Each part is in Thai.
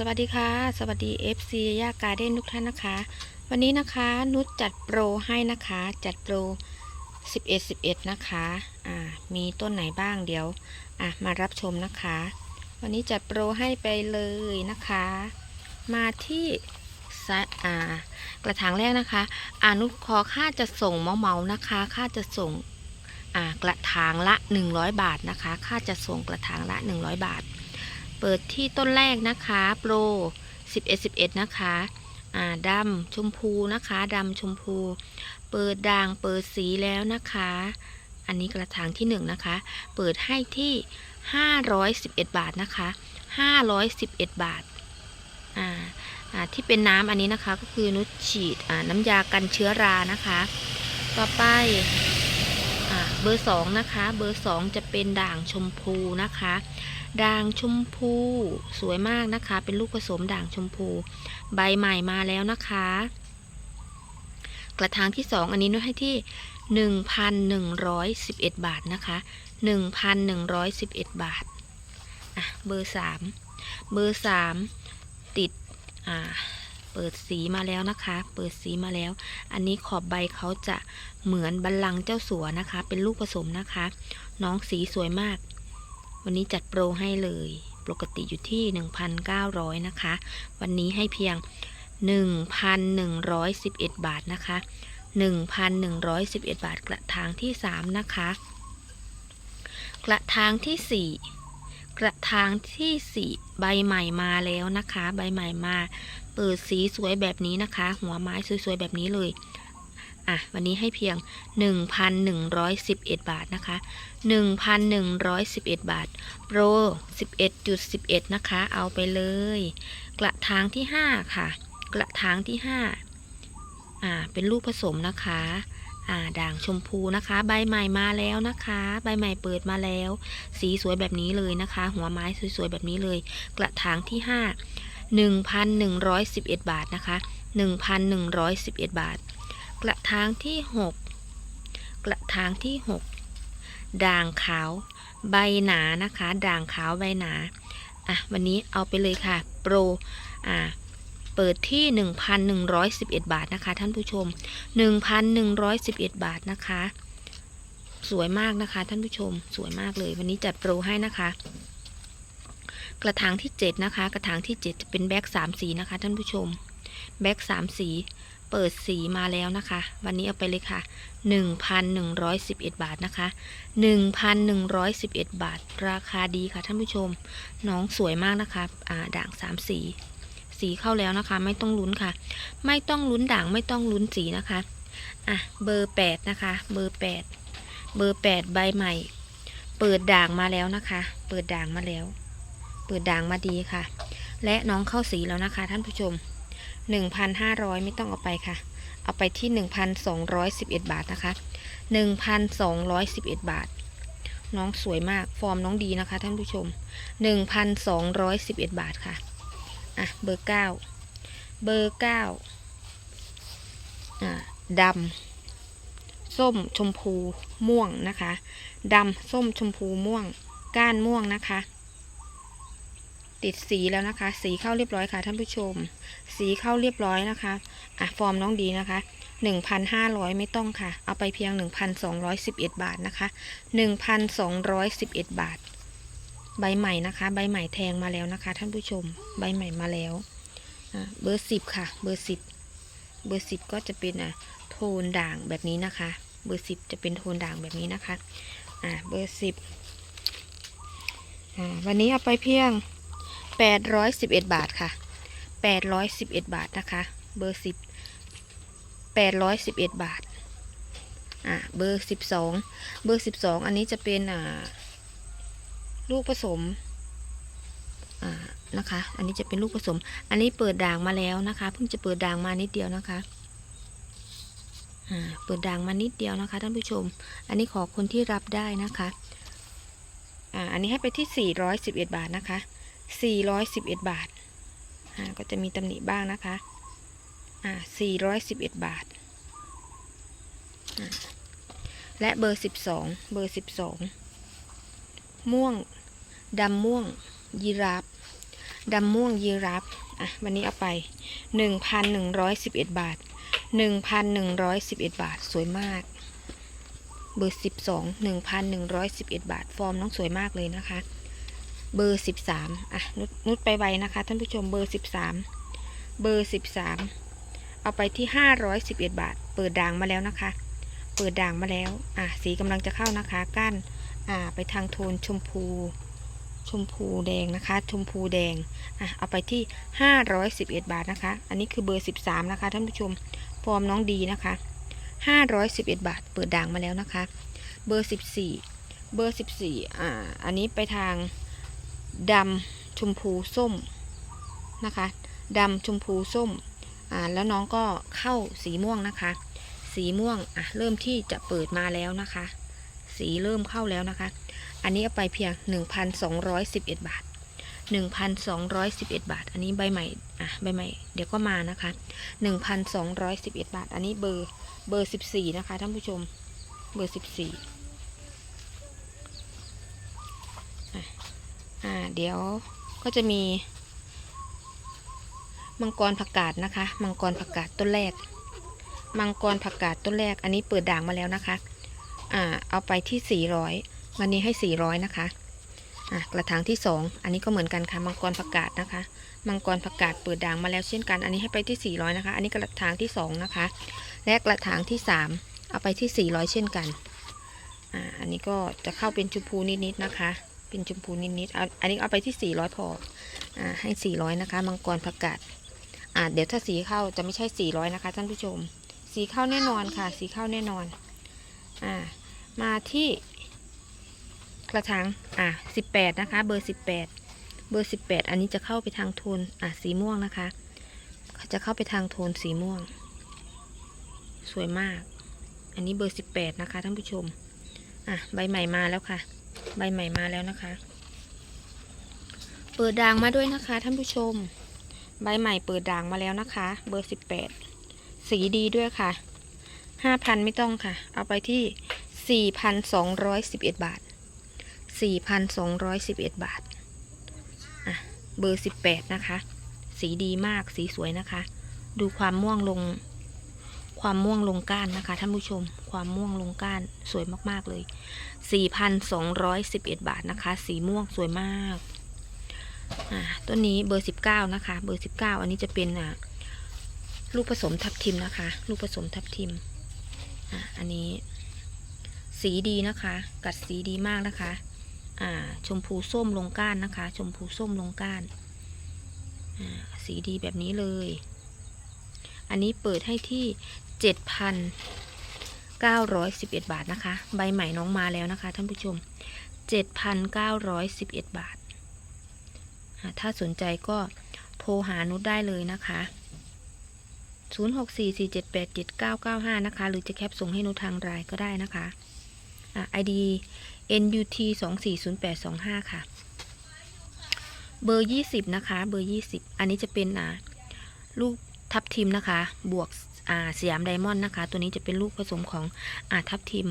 สวัสดีค่ะ สวัสดี FC ย่าการเด้นทุกท่านนะคะ วันนี้นะคะนุชจัดโปรให้นะคะ จัดโปร 11 11 นะคะอ่ามีต้นไหนบ้างเดี๋ยวอะมารับชมนะคะ วันนี้จัดโปรให้ไปเลยนะคะ มาที่อ่ากระถางแรกนะคะอานุชขอค่าจะส่งเมาเมานะคะ ค่าจะส่งอ่ากระถางละ 100 บาทนะคะ ค่าจะส่งกระถางละ 100 บาท เปิดที่ต้นแรกนะคะโปร 11 11 นะคะอ่าดำชมพูนะคะดำชมพู เปิดด่างเปิดสีแล้วนะคะ อันนี้กระถางที่ 1 นะคะ เปิดให้ที่ 511 บาทนะคะ 511 บาทอ่าอ่าที่เป็นน้ำอันนี้นะคะก็คือนุชฉีดอ่าน้ำยากันเชื้อรานะคะ ต่อไปอ่าเบอร์สองนะคะ เบอร์สองจะเป็นด่างชมพูนะคะ ด่างชมพู สวยมากนะคะ เป็นลูกผสมด่างชมพู ใบใหม่มาแล้วนะคะ กระถางที่สองอันนี้นุชให้ที่หนึ่งพันหนึ่งร้อยสิบเอ็ดบาทนะคะหนึ่งพันหนึ่งร้อยสิบเอ็ดบาทอะเบอร์สามเบอร์สามติดอ่าเปิดสีมาแล้วนะคะ เปิดสีมาแล้ว อันนี้ขอบใบเขาจะเหมือนบัลลังก์เจ้าสัวนะคะ เป็นลูกผสมนะคะ น้องสีสวยมาก วันนี้จัดโปรให้เลย ปกติอยู่ที่ 1,900 นะคะ วันนี้ให้เพียง 1,111 บาทนะคะ 1,111 บาทกระถางที่ 3 นะคะ กระถางที่ 4 กระถางที่ 4 ใบใหม่มาแล้วนะคะ ใบใหม่มา เปิดสีสวยแบบนี้นะคะ หัวไม้สวยๆแบบนี้เลย อะวันนี้ให้เพียง 1,111 บาทนะคะ 1,111 บาท โปร 11.11 นะคะ เอาไปเลย กระถางที่ 5 ค่ะ กระถางที่ 5 อ่า เป็นลูกผสมนะคะอ่าด่างชมพูนะคะ ใบใหม่มาแล้วนะคะ ใบใหม่เปิดมาแล้ว สีสวยแบบนี้เลยนะคะ หัวไม้สวยๆแบบนี้เลย กระถางที่ 5 1,111 บาทนะคะ 1,111 บาท กระถางที่ 6 กระถางที่ 6 ด่างขาวใบหนานะคะ ด่างขาวใบหนาอะวันนี้เอาไปเลยค่ะ โปรอ่าเปิดที่ 1,111 บาทนะคะ ท่านผู้ชม 1,111 บาทนะคะ สวยมากนะคะ ท่านผู้ชมสวยมากเลย วันนี้จัดโปรให้นะคะ กระถางที่ 7 นะคะ กระถางที่ 7 จะเป็นแบ็ก3สีนะคะ ท่านผู้ชม แบ็ก3สี เปิดสีมาแล้วนะคะ วันนี้เอาไปเลยค่ะ 1,111 บาทนะคะ 1,111 บาท ราคาดีค่ะท่านผู้ชม น้องสวยมากนะคะอ่าด่างสามสี สีเข้าแล้วนะคะ ไม่ต้องลุ้นค่ะ ไม่ต้องลุ้นด่างไม่ต้องลุ้นสีนะคะอะเบอร์แปดนะคะ เบอร์แปดเบอร์แปดใบใหม่ เปิดด่างมาแล้วนะคะ เปิดด่างมาแล้ว เปิดด่างมาดีค่ะ และน้องเข้าสีแล้วนะคะท่านผู้ชม 1,500 ไม่ต้องเอาไปค่ะ เอาไปที่ 1,211 บาทนะคะ 1,211 บาท น้องสวยมาก ฟอร์มน้องดีนะคะ ท่านผู้ชม 1,211 บาทค่ะ อะ เบอร์ 9 เบอร์ 9 อ่าดำ ส้มชมพูม่วงนะคะ ดำ ส้มชมพูม่วง ก้านม่วงนะคะ ติดสีแล้วนะคะ สีเข้าเรียบร้อยค่ะท่านผู้ชม สีเข้าเรียบร้อยนะคะอะฟอร์มน้องดีนะคะ 1,500 ไม่ต้องค่ะ เอาไปเพียง 1,211 บาทนะคะ 1,211 บาท ใบใหม่นะคะ ใบใหม่แทงมาแล้วนะคะ ท่านผู้ชม ใบใหม่มาแล้วอะเบอร์10ค่ะ เบอร์10เบอร์10ก็จะเป็นอะโทนด่างแบบนี้นะคะ เบอร์10จะเป็นโทนด่างแบบนี้นะคะ อะเบอร์10อ่า วันนี้เอาไปเพียง 811 บาทค่ะ 811 บาทนะคะ เบอร์ 10 811 บาท อะเบอร์ 12 เบอร์ 12 อันนี้จะเป็นอ่าลูกผสม อ่านะคะ อันนี้จะเป็นลูกผสม อันนี้เปิดด่างมาแล้วนะคะ เพิ่งจะเปิดด่างมานิดเดียวนะคะอ่าเปิดด่างมานิดเดียวนะคะท่านผู้ชม อันนี้ขอคนที่รับได้นะคะ อ่า อันนี้ให้ไปที่ 411 บาทนะคะ 411 บาท อ่า ก็จะมีตำหนิบ้างนะคะ อ่า 411 บาทอ่าและเบอร์ 12 เบอร์ 12 ม่วงดำม่วงยีราฟดำม่วงยีรับอะ วันนี้เอาไป 1,111 บาท 1,111 บาท สวยมาก เบอร์ 12 1,111 บาท ฟอร์มน้องสวยมากเลยนะคะ เบอร์13อะนุดนุดไปไวนะคะ ท่านผู้ชมเบอร์13เบอร์13เอาไปที่511บเอ็ดบาท เปิดด่างมาแล้วนะคะ เปิดด่างมาแล้ว อะสีกำลังจะเข้านะคะก้านอ่าไปทางโทนชมพู ชมพูแดงนะคะ ชมพูแดงอะเอาไปที่511บเอ็ดบาทนะคะ อันนี้คือเบอร์13นะคะ ท่านผู้ชมฟอร์มน้องดีนะคะ511บเอ็ดบาท เปิดด่างมาแล้วนะคะ เบอร์14เบอร์14อ่าอันนี้ไปทาง ดำชมพูส้มนะคะดำชมพูส้มอ่าแล้วน้องก็เข้าสีม่วงนะคะ สีม่วงอะเริ่มที่จะเปิดมาแล้วนะคะ สีเริ่มเข้าแล้วนะคะ อันนี้เอาไปเพียง 1,211 บาท 1,211 บาท อันนี้ใบใหม่อะใบใหม่เดี๋ยวก็มานะคะ 1,211 บาท อันนี้เบอร์เบอร์ 14 นะคะท่านผู้ชมเบอร์ 14 อ่าเดี๋ยวก็จะมี มังกรผักกาดนะคะ มังกรผักกาดต้นแรก มังกรผักกาดต้นแรก อันนี้เปิดด่างมาแล้วนะคะ อ่า เอาไปที่400วันนี้ให้400นะคะอะกระถางที่2อันนี้ก็เหมือนกันค่ะมังกรผักกาดนะคะ มังกรผักกาดเปิดด่างมาแล้วเช่นกัน อันนี้ให้ไปที่400นะคะ อันนี้กระถางที่2นะคะ และกระถางที่3เอาไปที่400เช่นกันอ่าอันนี้ก็จะเข้าเป็นชมพูนิดๆนะคะ เป็นชมพูนิดๆเอาอันนี้เอาไปที่ 400 พออ่าให้ 400 นะคะ มังกรผักกาดอ่าเดี๋ยวถ้าสีเข้าจะไม่ใช่ 400 นะคะ ท่านผู้ชม สีเข้าแน่นอนค่ะ สีเข้าแน่นอนอ่ามาที่กระถางอ่า18 นะคะ เบอร์ 18 เบอร์ 18 อันนี้จะเข้าไปทางโทนอ่าสีม่วงนะคะ จะเข้าไปทางโทนสีม่วง สวยมาก อันนี้เบอร์ 18 นะคะท่านผู้ชมอะใบใหม่มาแล้วค่ะ ใบใหม่มาแล้วนะคะ เปิดด่างมาด้วยนะคะ ท่านผู้ชม ใบใหม่เปิดด่างมาแล้วนะคะ เบอร์18สีดีด้วยค่ะ5,000ไม่ต้องค่ะ เอาไปที่4,211บเอ็ดบาท4,211บเอ็ดบาทอะเบอร์18นะคะ สีดีมากสีสวยนะคะ ดูความม่วงลง ความม่วงลงก้านนะคะท่านผู้ชม ความม่วงลงก้านสวยมากๆเลย 4,211 บาทนะคะ สีม่วงสวยมากต้นนี้เบอร์ 19 นะคะ เบอร์ 19 อันนี้จะเป็นลูกผสมทับทิมนะคะ ลูกผสมทับทิมออันนี้สีดีนะคะ กัดสีดีมากนะคะ อ่า ชมพูส้มลงก้านนะคะ ชมพูส้มลงก้าน สีดีแบบนี้เลย อันนี้เปิดให้ที่ 7,911 บาทนะคะ ใบใหม่น้องมาแล้วนะคะ ท่านผู้ชม 7,911 บาทอ่าถ้าสนใจก็โทรหานุชได้เลยนะคะ 0644787995 นะคะ หรือจะแคปส่งให้นุชทางรายก็ได้นะคะอ่า ID NUT 240825 ค่ะ เบอร์ 20 นะคะ เบอร์ 20 อันนี้จะเป็นอ่าลูกทับทิมนะคะ บวก สยามไดมอนด์นะคะ ตัวนี้จะเป็นลูกผสมของอ่าทับทิม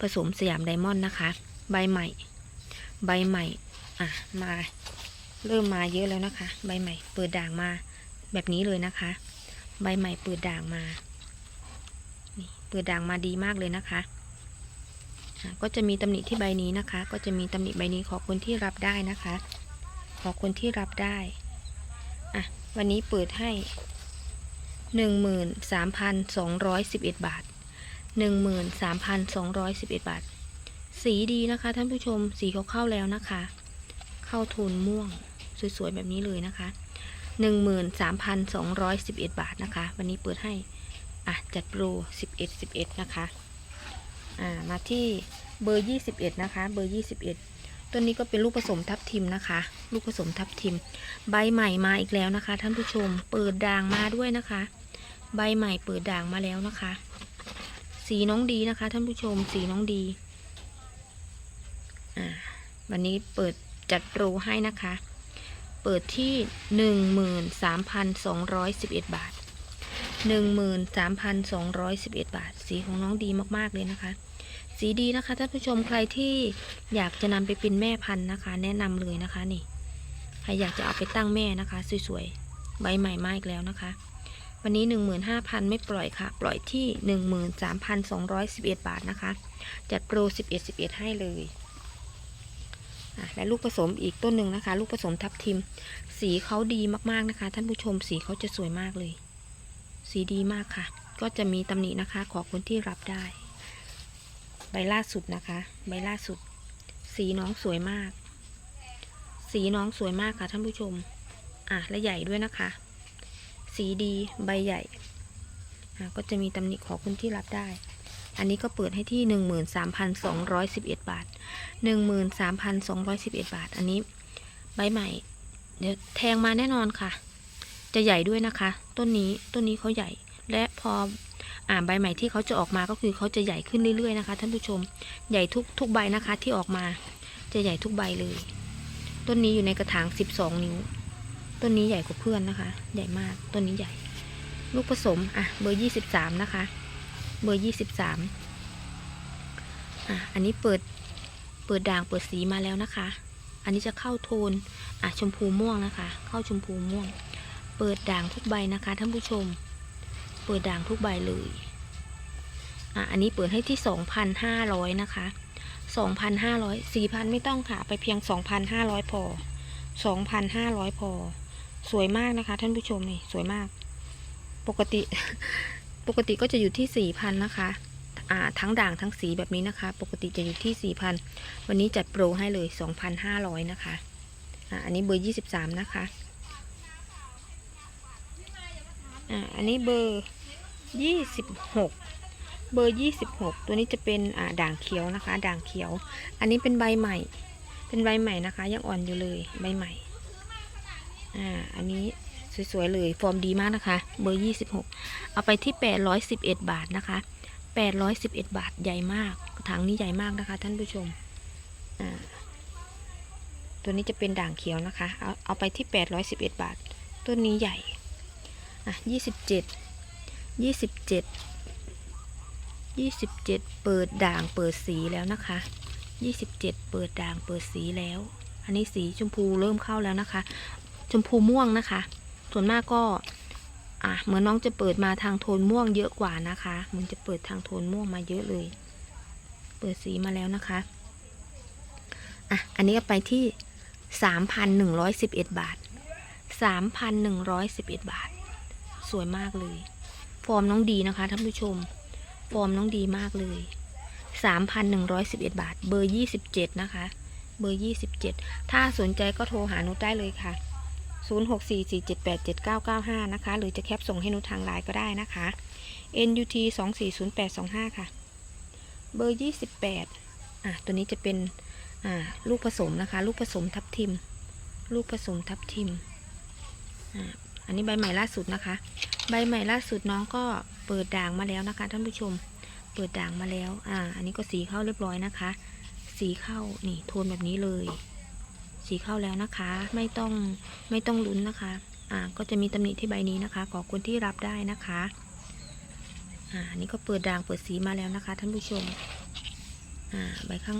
ผสมสยามไดมอนด์นะคะ ใบใหม่ ใบใหม่อะมาเริ่มมาเยอะแล้วนะคะ ใบใหม่ เปิดด่างมาแบบนี้เลยนะคะ ใบใหม่เปิดด่างมานี่เปิดด่างมาดีมากเลยนะคะก็จะมีตำหนิที่ใบนี้นะคะ ก็จะมีตำหนิใบนี้ขอคนที่รับได้นะคะ ขอคนที่รับได้อะวันนี้เปิดให้ หนึ่งหมื่นสามพันสองร้อยสิบเอ็ดบาทหนึ่งหมื่นสามพันสองร้อยสิบเอ็ดบาท สีดีนะคะ ท่านผู้ชมสีเขาเข้าแล้วนะคะ เข้าโทนม่วงสวยๆแบบนี้เลยนะคะหนึ่งหมื่นสามพันสองร้อยสิบเอ็ดบาทนะคะ วันนี้เปิดให้อะจัดโปรสิบเอ็ดสิบเอ็ดนะคะอ่ามาที่เบอร์ 21 นะคะ เบอร์ 21 ตัวนี้ก็เป็นลูกผสมทับทิมนะคะ ลูกผสมทับทิม ใบใหม่มาอีกแล้วนะคะ ท่านผู้ชม เปิดด่างมาด้วยนะคะ ใบใหม่เปิดด่างมาแล้วนะคะ สีน้องดีนะคะ ท่านผู้ชมสีน้องดีอ่าวันนี้เปิดจัดโปรให้นะคะ เปิดที่ 13,211 บาท 13,211 บาท สีของน้องดีมากๆเลยนะคะ สีดีนะคะท่านผู้ชมใครที่อยากจะนำไปเป็นแม่พันธุ์นะคะ แนะนำเลยนะคะนี่ ใครอยากจะเอาไปตั้งแม่นะคะ สวยๆ ใบใหม่มาอีกแล้วนะคะ วันนี้ 15,000 ไม่ปล่อยค่ะ ปล่อยที่ 13,211 บาทนะคะ จัดโปร 11 11 ให้เลยและลูกผสมอีกต้นหนึ่งนะคะ ลูกผสมทับทิม สีเขาดีมากๆนะคะ ท่านผู้ชมสีเขาจะสวยมากเลย สีดีมากค่ะ ก็จะมีตำหนินะคะ ขอคนที่รับได้ ใบล่าสุดนะคะ ใบล่าสุด สีน้องสวยมาก สีน้องสวยมากค่ะท่านผู้ชม อะและใหญ่ด้วยนะคะ สีดีใบใหญ่ ก็จะมีตำหนิขอคนที่รับได้ อันนี้ก็เปิดให้ที่ 13,211 บาท 13,211 บาท อันนี้ใบใหม่ เดี๋ยวแทงมาแน่นอนค่ะ จะใหญ่ด้วยนะคะ ต้นนี้ต้นนี้เขาใหญ่ และพออ่าใบใหม่ที่เขาจะออกมาก็คือเขาจะใหญ่ขึ้นเรื่อยๆนะคะ ท่านผู้ชมใหญ่ทุกทุกใบนะคะที่ออกมา จะใหญ่ทุกใบเลย ต้นนี้อยู่ในกระถาง 12 นิ้ว ต้นนี้ใหญ่กว่าเพื่อนนะคะ ใหญ่มากต้นนี้ใหญ่ ลูกผสมอะเบอร์23นะคะ เบอร์23อะอันนี้เปิดเปิดด่างเปิดสีมาแล้วนะคะ อันนี้จะเข้าโทนอะชมพูม่วงนะคะ เข้าชมพูม่วง เปิดด่างทุกใบนะคะท่านผู้ชม เปิดด่างทุกใบเลยอะอันนี้เปิดให้ที่2,500นห้าร้อยนะคะ2,500 4,000ไม่ต้องค่ะ ไปเพียง2,500พอ2,500พอ สวยมากนะคะ ท่านผู้ชมนี่สวยมาก ปกติ ปกติก็จะอยู่ที่4,000นนะคะ อ่า ทั้งด่างทั้งสีแบบนี้นะคะ ปกติจะอยู่ที่4,000วันนี้จัดโปรให้เลย2,500นะคะ อ่า อันนี้เบอร์23นะคะ อ่า อันนี้เบอร์26เบอร์ 26 ตัวนี้จะเป็นอ่าด่างเขียวนะคะ ด่างเขียว อันนี้เป็นใบใหม่ เป็นใบใหม่นะคะ ยังอ่อนอยู่เลย ใบใหม่ อ่า อันนี้สวยๆเลย ฟอร์มดีมากนะคะ เบอร์ 26 เอาไปที่ 811 บาทนะคะ 811 บาทใหญ่มาก ถังนี้ใหญ่มากนะคะ ท่านผู้ชม อ่า ตัวนี้จะเป็นด่างเขียวนะคะ เอาเอาไปที่ 811 บาท ต้นนี้ใหญ่ อะ 27 27 27 เปิดด่างเปิดสีแล้วนะคะ 27 เปิดด่างเปิดสีแล้ว อันนี้สีชมพูเริ่มเข้าแล้วนะคะ ชมพูม่วงนะคะ ส่วนมากก็อะเหมือนน้องจะเปิดมาทางโทนม่วงเยอะกว่านะคะเหมันจะเปิดทางโทนม่วงมาเยอะเลย เปิดสีมาแล้วนะคะอะอันนี้ก็ไปที่3,111บเอ็ดบาท3,111บเอ็ดบาท สวยมากเลย ฟอร์มน้องดีนะคะท่านผู้ชม ฟอร์มน้องดีมากเลย3,111บเอ็ดบาท เบอร์27นะคะ เบอร์27ถ้าสนใจก็โทรหานุได้เลยค่ะ 0644787995 นะคะ หรือจะแคปส่งให้นุชทางไลน์ก็ได้นะคะ NUT 240825 ค่ะ เบอร์ 28 อะ ตัวนี้จะเป็น อ่า ลูกผสมนะคะ ลูกผสมทับทิม ลูกผสมทับทิม อ่า อันนี้ใบใหม่ล่าสุดนะคะ ใบใหม่ล่าสุดน้องก็เปิดด่างมาแล้วนะคะ ท่านผู้ชม เปิดด่างมาแล้ว อ่า อันนี้ก็สีเข้าเรียบร้อยนะคะ สีเข้า นี่ โทนแบบนี้เลย สีเข้าแล้วนะคะ ไม่ต้องไม่ต้องลุ้นนะคะ อ่าก็จะมีตำหนิที่ใบนี้นะคะ ขอคนที่รับได้นะคะ อ่านนี้ก็เปิดด่างเปิดสีมาแล้วนะคะ ท่านผู้ชม อ่าใบข้าง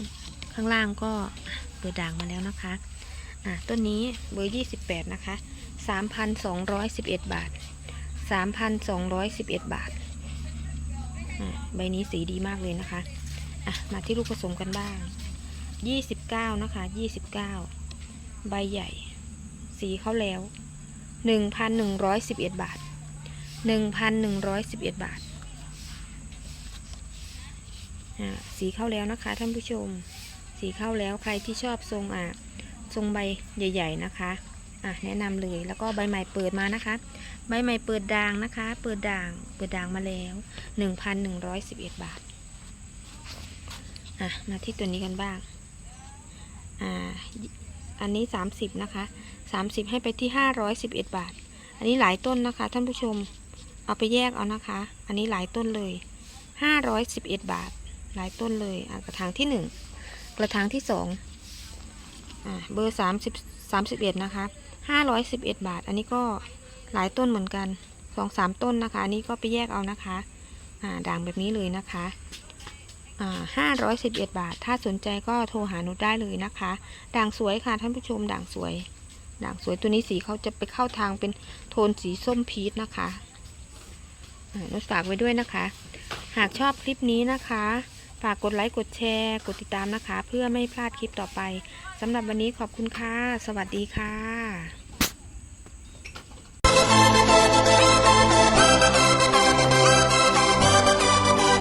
ข้างล่างก็เปิดด่างมาแล้วนะคะ อ่าต้นนี้เบอร์28นะคะ3,211บเอ็ดบาท3,211บาทอ่าใบนี้สีดีมากเลยนะคะ อะ มาที่ลูกผสมกันบ้าง 29 นะคะ 29 ใบใหญ่ สีเข้าแล้ว 1,111 บาท 1,111 บาทอ่าสีเข้าแล้วนะคะท่านผู้ชม สีเข้าแล้วใครที่ชอบทรงอะทรงใบใหญ่ ๆ นะคะ อะแนะนำเลยแล้วก็ใบใหม่เปิดมานะคะ ใบใหม่เปิดด่างนะคะ เปิดด่าง เปิดด่างมาแล้ว1,111 บาท อะมาที่ตัวนี้กันบ้าง อ่า อันนี้ 30 นะคะ 30 ให้ไปที่ 511 บาท อันนี้หลายต้นนะคะ ท่านผู้ชม เอาไปแยกเอานะคะ อันนี้หลายต้นเลย 511 บาท หลายต้นเลยกระถางที่ 1 กระถางที่2อ่าเบอร์ 30 31 นะคะ 511 บาท อันนี้ก็หลายต้นเหมือนกัน 2-3 ต้นนะคะ อันนี้ก็ไปแยกเอานะคะอ่าด่างแบบนี้เลยนะคะ 511 บาท ถ้าสนใจก็โทรหานุชได้เลยนะคะ ด่างสวยค่ะท่านผู้ชมด่างสวย ด่างสวยตัวนี้สีเขาจะไปเข้าทางเป็นโทนสีส้มพีชนะคะนุชฝากไว้ด้วยนะคะ หากชอบคลิปนี้นะคะ ฝากกดไลค์กดแชร์ กดติดตามนะคะ เพื่อไม่พลาดคลิปต่อไปสำหรับวันนี้ขอบคุณค่ะ สวัสดีค่ะ